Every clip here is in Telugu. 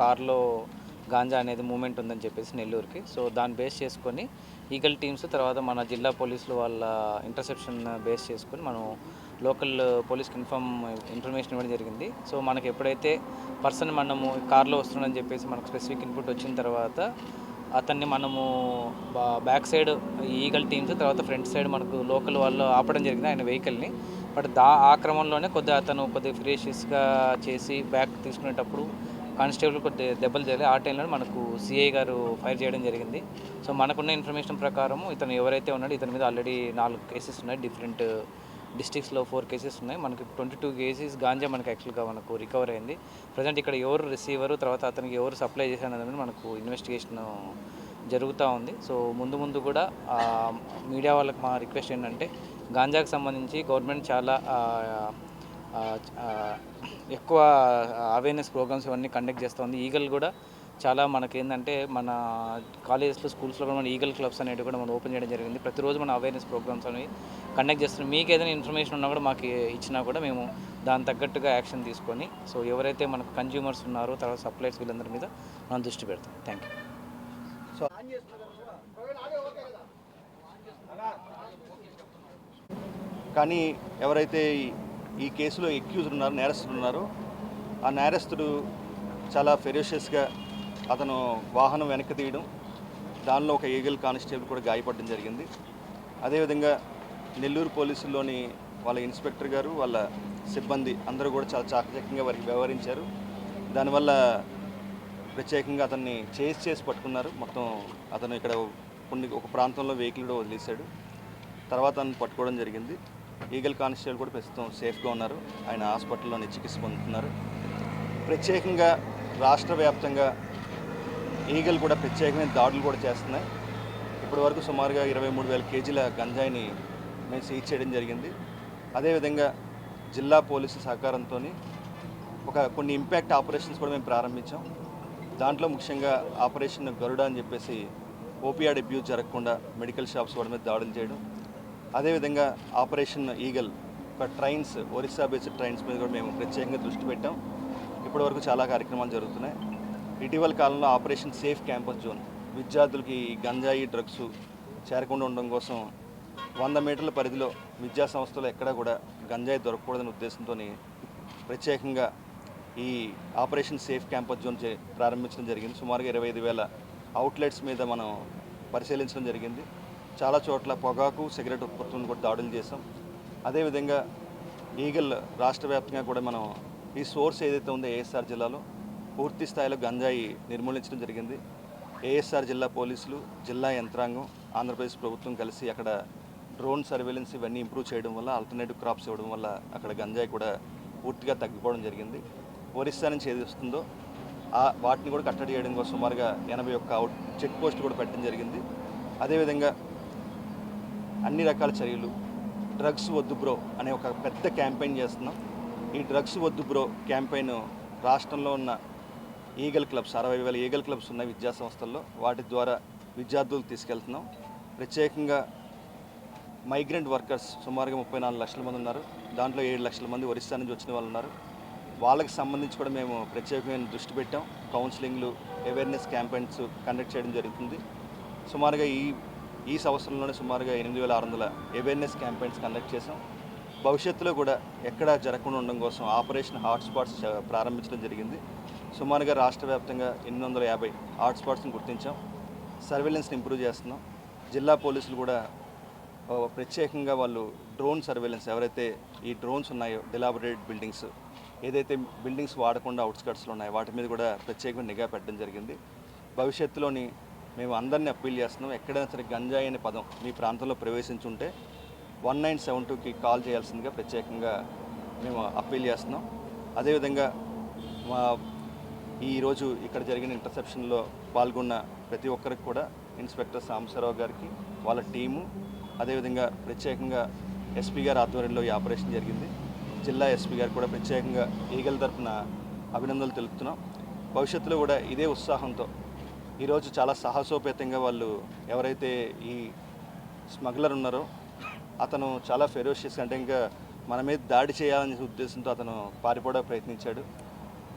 కార్లో గాంజా అనేది మూమెంట్ ఉందని చెప్పేసి నెల్లూరుకి. సో దాన్ని బేస్ చేసుకొని ఈగల్ టీమ్స్ తర్వాత మన జిల్లా పోలీసులు వాళ్ళ ఇంటర్సెప్షన్ బేస్ చేసుకొని మనం లోకల్ పోలీస్కి ఇన్ఫామ్ ఇన్ఫర్మేషన్ ఇవ్వడం జరిగింది. సో మనకి ఎప్పుడైతే పర్సన్ మనము కార్లో వస్తుందని చెప్పేసి మనకు స్పెసిఫిక్ ఇన్పుట్ వచ్చిన తర్వాత అతన్ని మనము బా- బ్యాక్ సైడ్ ఈగల్ టీమ్స్ తర్వాత ఫ్రంట్ సైడ్ మనకు లోకల్ వాళ్ళు ఆపడం జరిగింది ఆయన వెహికల్ని. బట్ దా ఆ క్రమంలోనే కొద్దిగా అతను కొద్దిగా ఫ్రీషియస్గా చేసి బ్యాక్ తీసుకునేటప్పుడు కానిస్టేబుల్ కొద్దిగా దెబ్బలు తగిలి ఆ టైంలో మనకు సిఐ గారు ఫైర్ చేయడం జరిగింది. సో మనకున్న ఇన్ఫర్మేషన్ ప్రకారం ఇతను ఎవరైతే ఉన్నాడో ఇతని మీద ఆల్రెడీ నాలుగు కేసెస్ ఉన్నాయి. డిఫరెంట్ డిస్టిక్స్లో ఫోర్ కేసెస్ ఉన్నాయి. మనకి ట్వంటీ టూ కేసెస్ గాంజా మనకి యాక్చువల్గా మనకు రికవర్ అయింది. ప్రజెంట్ ఇక్కడ ఎవరు రిసీవరు తర్వాత అతనికి ఎవరు సప్లై చేశారనేది మనకు ఇన్వెస్టిగేషన్ జరుగుతూ ఉంది. సో ముందు ముందు కూడా మీడియా వాళ్ళకి మా రిక్వెస్ట్ ఏంటంటే గాంజాకు సంబంధించి గవర్నమెంట్ చాలా ఎక్కువ అవేర్నెస్ ప్రోగ్రామ్స్ ఇవన్నీ కండక్ట్ చేస్తుంది. ఈగల్ కూడా చాలా మనకేంటంటే మన కాలేజెస్లో స్కూల్స్లో కూడా మన ఈగల్ క్లబ్స్ అనేవి కూడా మనం ఓపెన్ చేయడం జరిగింది. ప్రతిరోజు మన అవేర్నెస్ ప్రోగ్రామ్స్ అనేవి కండక్ట్ చేస్తున్నాం. మీకు ఏదైనా ఇన్ఫర్మేషన్ ఉన్నా కూడా మాకు ఇచ్చినా కూడా మేము దాని తగ్గట్టుగా యాక్షన్ తీసుకొని సో ఎవరైతే మనకు కన్జ్యూమర్స్ ఉన్నారో తర్వాత సప్లైర్స్ వీళ్ళందరి మీద మనం దృష్టి పెడతాం. థ్యాంక్ యూ సో కానీ ఎవరైతే ఈ- కేసులో ఎక్యూజ్డ్ ఉన్నారు నేరస్తుడు ఉన్నారు. ఆ నేరస్తుడు చాలా ఫెరోషియస్గా అతను వాహనం వెనక్కి తీయడం దానిలో ఒక ఈగల్ కానిస్టేబుల్ కూడా గాయపడడం జరిగింది. అదేవిధంగా నెల్లూరు పోలీసుల్లోని వాళ్ళ ఇన్స్పెక్టర్ గారు వాళ్ళ సిబ్బంది అందరూ కూడా చాలా చాకచక్యంగా వారికి వ్యవహరించారు. దానివల్ల ప్రత్యేకంగా అతన్ని చేసి చేసి పట్టుకున్నారు. మొత్తం అతను ఇక్కడ కొన్ని ఒక ప్రాంతంలో వెహికల్ కూడా వదిలేశాడు. తర్వాత అతను పట్టుకోవడం జరిగింది. ఈగల్ కానిస్టేబుల్ కూడా ప్రస్తుతం సేఫ్గా ఉన్నారు. ఆయన హాస్పిటల్లోనే చికిత్స పొందుతున్నారు. ప్రత్యేకంగా రాష్ట్ర వ్యాప్తంగా ఈగల్ కూడా ప్రత్యేకమైన దాడులు కూడా చేస్తున్నాయి. ఇప్పటి వరకు సుమారుగా ఇరవై మూడు వేల కేజీల గంజాయిని మేము సీజ్ చేయడం జరిగింది. అదేవిధంగా జిల్లా పోలీసు సహకారంతో ఒక కొన్ని ఇంపాక్ట్ ఆపరేషన్స్ కూడా మేము ప్రారంభించాం. దాంట్లో ముఖ్యంగా ఆపరేషన్ గరుడ అని చెప్పేసి ఓపీఆర్ అబ్యూస్ జరగకుండా మెడికల్ షాప్స్ వాడి మీద దాడులు చేయడం అదేవిధంగా ఆపరేషన్ ఈగల్ ఒక ట్రైన్స్ ఒరిస్సా బేస్డ్ ట్రైన్స్ మీద కూడా మేము ప్రత్యేకంగా దృష్టి పెట్టాం. ఇప్పటివరకు చాలా కార్యక్రమాలు జరుగుతున్నాయి. ఇటీవల కాలంలో ఆపరేషన్ సేఫ్ క్యాంపస్ జోన్ విద్యార్థులకి గంజాయి డ్రగ్స్ చేరకుండా ఉండడం కోసం వంద మీటర్ల పరిధిలో విద్యా సంస్థలు ఎక్కడా కూడా గంజాయి దొరకకూడదనే ఉద్దేశంతో ప్రత్యేకంగా ఈ ఆపరేషన్ సేఫ్ క్యాంపస్ జోన్ చే- ప్రారంభించడం జరిగింది. సుమారుగా ఇరవై ఐదు వేల అవుట్లెట్స్ మీద మనం పరిశీలించడం జరిగింది. చాలా చోట్ల పొగాకు సిగరెట్ ఉత్పత్తులను కూడా దాడులు చేసాం అదేవిధంగా ఈగల్ రాష్ట్ర వ్యాప్తంగా కూడా మనం ఈ సోర్స్ ఏదైతే ఉందో ఏఎస్ఆర్ జిల్లాలో పూర్తి స్థాయిలో గంజాయి నిర్మూలించడం జరిగింది. ఏఎస్ఆర్ జిల్లా పోలీసులు జిల్లా యంత్రాంగం ఆంధ్రప్రదేశ్ ప్రభుత్వం కలిసి అక్కడ డ్రోన్ సర్వేలెన్స్ ఇవన్నీ ఇంప్రూవ్ చేయడం వల్ల ఆల్టర్నేటివ్ క్రాప్స్ ఇవ్వడం వల్ల అక్కడ గంజాయి కూడా పూర్తిగా తగ్గిపోవడం జరిగింది. ఒరిస్సా నుంచి ఏది వస్తుందో ఆ వాటిని కూడా కట్టడి చేయడం కోసం సుమారుగా ఎనభై ఒక్క అవుట్ చెక్ పోస్ట్ కూడా పెట్టడం జరిగింది. అదేవిధంగా అన్ని రకాల చర్యలు. డ్రగ్స్ వద్దు బ్రో అనే ఒక పెద్ద క్యాంపెయిన్ చేస్తున్నాం. ఈ డ్రగ్స్ వద్దు బ్రో క్యాంపెయిన్ రాష్ట్రంలో ఉన్న ఈగల్ క్లబ్స్ అరవై వేల ఈగల్ క్లబ్స్ ఉన్న విద్యా సంస్థల్లో వాటి ద్వారా విద్యార్థులు తీసుకెళ్తున్నాం. ప్రత్యేకంగా మైగ్రెంట్ వర్కర్స్ సుమారుగా ముప్పై నాలుగు లక్షల మంది ఉన్నారు. దాంట్లో ఏడు లక్షల మంది ఒరిస్సా నుంచి వచ్చిన వాళ్ళు ఉన్నారు. వాళ్ళకి సంబంధించి కూడా మేము ప్రత్యేకమైన దృష్టి పెట్టాం. కౌన్సిలింగ్లు అవేర్నెస్ క్యాంపెయిన్స్ కండక్ట్ చేయడం జరుగుతుంది. సుమారుగా ఈ ఈ సంవత్సరంలోనే సుమారుగా ఎనిమిది వేల ఆరు వందల అవేర్నెస్ క్యాంపెయిన్స్ కండక్ట్ చేసాం భవిష్యత్తులో కూడా ఎక్కడా జరగకుండా ఉండడం కోసం ఆపరేషన్ హాట్స్పాట్స్ ప్రారంభించడం జరిగింది. సుమారుగా రాష్ట్ర వ్యాప్తంగా ఎనిమిది వందల యాభై హాట్స్పాట్స్ని గుర్తించాం. సర్వేలెన్స్ని ఇంప్రూవ్ చేస్తున్నాం. జిల్లా పోలీసులు కూడా ప్రత్యేకంగా వాళ్ళు డ్రోన్ సర్వేలెన్స్ ఎవరైతే ఈ డ్రోన్స్ ఉన్నాయో డిలాబరేటెడ్ బిల్డింగ్స్ ఏదైతే బిల్డింగ్స్ వాడకుండా అవుట్స్కట్స్లో ఉన్నాయో వాటి మీద కూడా ప్రత్యేకమైన నిఘా పెట్టడం జరిగింది. భవిష్యత్తులోని మేము అందరినీ అప్పీల్ చేస్తున్నాం ఎక్కడైనా సరే గంజాయి అనే పదం మీ ప్రాంతంలో ప్రవేశించుంటే వన్ నైన్ సెవెన్ టూకి కాల్ చేయాల్సిందిగా ప్రత్యేకంగా మేము అప్పీల్ చేస్తున్నాం. అదేవిధంగా మా ఈరోజు ఇక్కడ జరిగిన ఇంటర్సెప్షన్లో పాల్గొన్న ప్రతి ఒక్కరికి కూడా ఇన్స్పెక్టర్ సాంబశివరావు గారికి వాళ్ళ టీము అదేవిధంగా ప్రత్యేకంగా ఎస్పీ గారి ఆధ్వర్యంలో ఈ ఆపరేషన్ జరిగింది. జిల్లా ఎస్పీ గారు కూడా ప్రత్యేకంగా ఈగల తరపున అభినందనలు తెలుపుతున్నాం. భవిష్యత్తులో కూడా ఇదే ఉత్సాహంతో ఈరోజు చాలా సాహసోపేతంగా వాళ్ళు ఎవరైతే ఈ స్మగ్లర్ ఉన్నారో అతను చాలా ఫెరోషియస్ అంటే ఇంకా మన మీద దాడి చేయాలనే ఉద్దేశంతో అతను పారిపోవడానికి ప్రయత్నించాడు.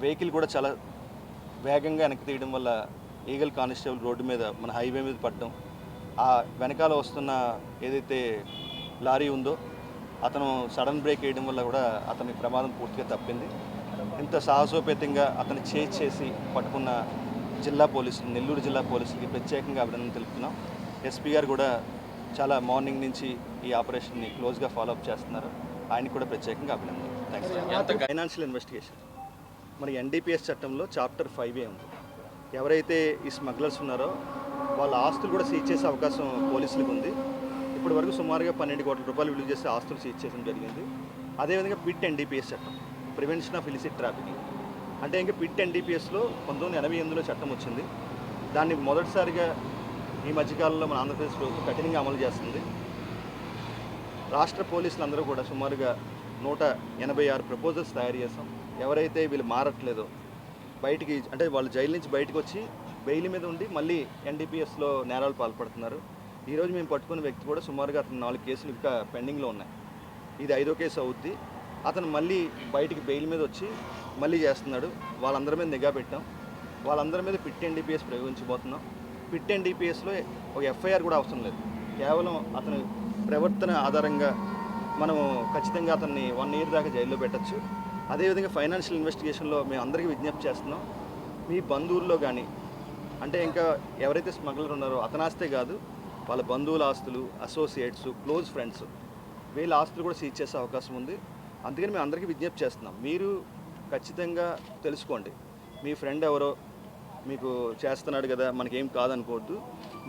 వెహికల్ కూడా చాలా వేగంగా వెనక్కి తీయడం వల్ల ఈగల్ కానిస్టేబుల్ రోడ్డు మీద మన హైవే మీద పడ్డం ఆ వెనకాల వస్తున్న ఏదైతే లారీ ఉందో అతను సడన్ బ్రేక్ వేయడం వల్ల కూడా అతని ప్రమాదం పూర్తిగా తప్పింది. ఇంత సాహసోపేతంగా అతను చేజ్ చేసి పట్టుకున్న జిల్లా పోలీసులు నెల్లూరు జిల్లా పోలీసులకి ప్రత్యేకంగా అభినందన తెలుపుతున్నాం. ఎస్పీ గారు కూడా చాలా మార్నింగ్ నుంచి ఈ ఆపరేషన్ని క్లోజ్గా ఫాలోఅప్ చేస్తున్నారు. ఆయనకి కూడా ప్రత్యేకంగా అభినందనలు. Thanks financial investigation. మన ఎన్డీపీఎస్ చట్టంలో చాప్టర్ ఫైవ్ ఏ ఉంది. ఎవరైతే ఈ స్మగ్లర్స్ ఉన్నారో వాళ్ళ ఆస్తులు కూడా సీజ్ చేసే అవకాశం పోలీసులకు ఉంది. ఇప్పటి వరకు సుమారుగా పన్నెండు కోట్ల రూపాయలు విలువ చేసే ఆస్తులు సీజ్ చేయడం జరిగింది. అదేవిధంగా పిట్ ఎన్డీపీఎస్ చట్టం ప్రివెన్షన్ ఆఫ్ ఇలిసిట్ ట్రాఫికింగ్. అంటే ఇంకా పిట్ ఎన్డీపీఎస్లో పంతొమ్మిది ఎనభై ఎనిమిదిలో చట్టం వచ్చింది. దాన్ని మొదటిసారిగా ఈ మధ్యకాలంలో మన ఆంధ్రప్రదేశ్ ప్రభుత్వం కఠినంగా అమలు చేస్తుంది. రాష్ట్ర పోలీసులు అందరూ కూడా సుమారుగా నూట ఎనభై ఆరు ప్రపోజల్స్ తయారు చేసాం ఎవరైతే వీళ్ళు మారట్లేదో బయటికి అంటే వాళ్ళు జైలు నుంచి బయటకు వచ్చి బెయిల్ మీద ఉండి మళ్ళీ ఎన్డీపీఎస్లో నేరాలు పాల్పడుతున్నారు. ఈరోజు మేము పట్టుకున్న వ్యక్తి కూడా సుమారుగా అతను నాలుగు కేసులు ఇంకా పెండింగ్లో ఉన్నాయి. ఇది ఐదో కేసు అవుద్ది. అతను మళ్ళీ బయటికి బెయిల్ మీద వచ్చి మళ్ళీ చేస్తున్నాడు. వాళ్ళందరి మీద నిఘా పెట్టాం. వాళ్ళందరి మీద పిట్ ఎన్డీపీఎస్ ప్రయోగించబోతున్నాం. పిట్ ఎన్డీపీఎస్లో ఒక ఎఫ్ఐఆర్ కూడా అవసరం లేదు. కేవలం అతని ప్రవర్తన ఆధారంగా మనము ఖచ్చితంగా అతన్ని వన్ ఇయర్ దాకా జైల్లో పెట్టచ్చు. అదేవిధంగా ఫైనాన్షియల్ ఇన్వెస్టిగేషన్లో మేము అందరికీ విజ్ఞప్తి చేస్తున్నాం. మీ బంధువుల్లో కానీ అంటే ఇంకా ఎవరైతే స్మగ్లర్ ఉన్నారో అతని కాదు వాళ్ళ బంధువుల ఆస్తులు అసోసియేట్స్ క్లోజ్ ఫ్రెండ్స్ వీళ్ళ ఆస్తులు కూడా సీజ్ చేసే అవకాశం ఉంది. అందుకని మేము అందరికీ విజ్ఞప్తి చేస్తున్నాం. మీరు ఖచ్చితంగా తెలుసుకోండి. మీ ఫ్రెండ్ ఎవరో మీకు చేస్తున్నాడు కదా మనకేం కాదనుకోవద్దు.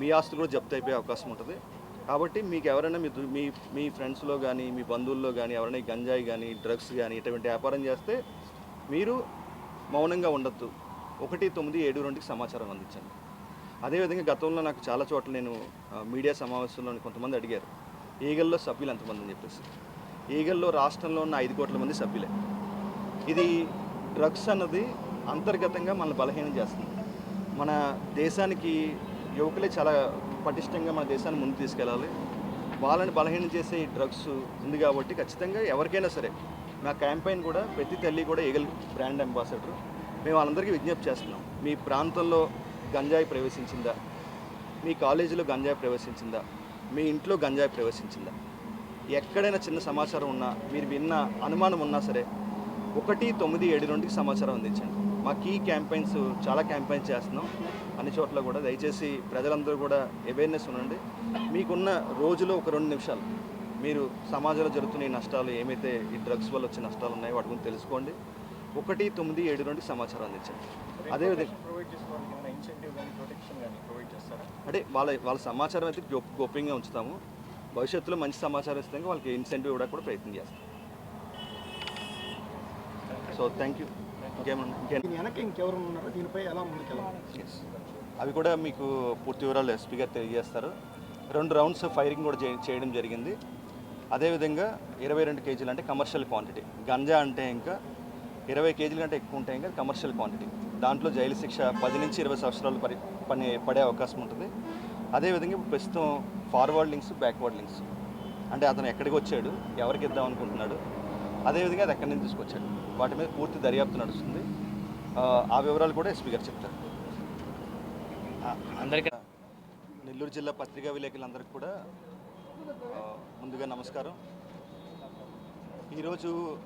మీ ఆస్తులు కూడా జప్తు అయిపోయే అవకాశం ఉంటుంది. కాబట్టి మీకు ఎవరైనా మీ మీ మీ ఫ్రెండ్స్లో కానీ మీ బంధువుల్లో కానీ ఎవరైనా గంజాయి కానీ డ్రగ్స్ కానీ ఇటువంటి వ్యాపారం చేస్తే మీరు మౌనంగా ఉండొద్దు. ఒకటి తొమ్మిది ఏడు రెండుకి సమాచారం అందించండి. అదేవిధంగా గతంలో నాకు చాలా చోట్ల నేను మీడియా సమావేశంలో కొంతమంది అడిగారు. ఈగల్లో సభ్యులు ఎంతమంది అని చెప్పేసి. ఈగల్లో రాష్ట్రంలో ఉన్న ఐదు కోట్ల మంది సభ్యులే. ఇది డ్రగ్స్ అన్నది అంతర్గతంగా మనల్ని బలహీనం చేస్తుంది. మన దేశానికి యువకులే చాలా పటిష్టంగా మన దేశాన్ని ముందు తీసుకెళ్ళాలి. వాళ్ళని బలహీనం చేసే ఈ డ్రగ్స్ ఉంది కాబట్టి ఖచ్చితంగా ఎవరికైనా సరే మా క్యాంపెయిన్ కూడా ప్రతి తల్లి కూడా ఈగల్ బ్రాండ్ అంబాసిడర్. మేము వాళ్ళందరికీ విజ్ఞప్తి చేస్తున్నాం. మీ ప్రాంతంలో గంజాయి ప్రవేశించిందా? మీ కాలేజీలో గంజాయి ప్రవేశించిందా? మీ ఇంట్లో గంజాయి ప్రవేశించిందా? ఎక్కడైనా చిన్న సమాచారం ఉన్నా మీరు విన్న అనుమానం ఉన్నా సరే ఒకటి తొమ్మిది ఏడు రెండుకి సమాచారం అందించండి. మా కీ క్యాంపెయిన్స్ చాలా క్యాంపెయిన్స్ చేస్తున్నాం. అన్ని చోట్ల కూడా దయచేసి ప్రజలందరూ కూడా అవేర్నెస్ ఉండండి. మీకున్న రోజులో ఒక రెండు నిమిషాలు మీరు సమాజంలో జరుగుతున్న ఈ నష్టాలు ఏమైతే ఈ డ్రగ్స్ వల్ల వచ్చే నష్టాలు ఉన్నాయో వాటి గురించి తెలుసుకోండి. ఒకటి తొమ్మిది ఏడు రెండుకి సమాచారం అందించండి. అదేవిధంగా అంటే వాళ్ళ వాళ్ళ సమాచారం అయితే గోప్- గోప్యంగా ఉంచుతాము. భవిష్యత్తులో మంచి సమాచారం ఇస్తే వాళ్ళకి ఇన్సెంటివ్ ఇవ్వడానికి కూడా ప్రయత్నం చేస్తాం. సో థ్యాంక్ యూ ఇంకెవరు ఉన్నారో? దీనిపై ఎలా ముందుకెళ్ళాలి? Yes. అవి కూడా మీకు పూర్తి వివరాలు ఎస్పీ గారు తెలియజేస్తారు. రెండు రౌండ్స్ ఫైరింగ్ కూడా చేయడం జరిగింది. అదేవిధంగా ఇరవై రెండు కేజీలు అంటే కమర్షియల్ క్వాంటిటీ గంజా అంటే ఇంకా ఇరవై కేజీల కంటే ఎక్కువ ఉంటాయి ఇంకా కమర్షియల్ క్వాంటిటీ దాంట్లో జైలు శిక్ష పది నుంచి ఇరవై సంవత్సరాలు పరి పని పడే అవకాశం ఉంటుంది. అదేవిధంగా ఇప్పుడు ప్రస్తుతం ఫార్వర్డ్ లింక్స్ బ్యాక్వర్డ్ లింక్స్ అంటే అతను ఎక్కడికి వచ్చాడు ఎవరికి ఇద్దాం అనుకుంటున్నాడు అదేవిధంగా అది ఎక్కడి నుంచి తీసుకొచ్చాడు వాటి మీద పూర్తి దర్యాప్తు నడుస్తుంది. ఆ, వివరాలు కూడా ఎస్పీ గారు చెప్తారు. అందరికీ నెల్లూరు జిల్లా పత్రికా విలేకరులందరికీ కూడా ముందుగా నమస్కారం. ఈరోజు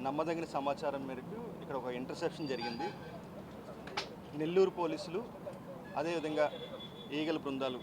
నమ్మదగిన సమాచారం మేరకు ఇక్కడ ఒక ఇంటర్సెప్షన్ జరిగింది. నెల్లూరు పోలీసులు అదేవిధంగా ఈగల బృందాలు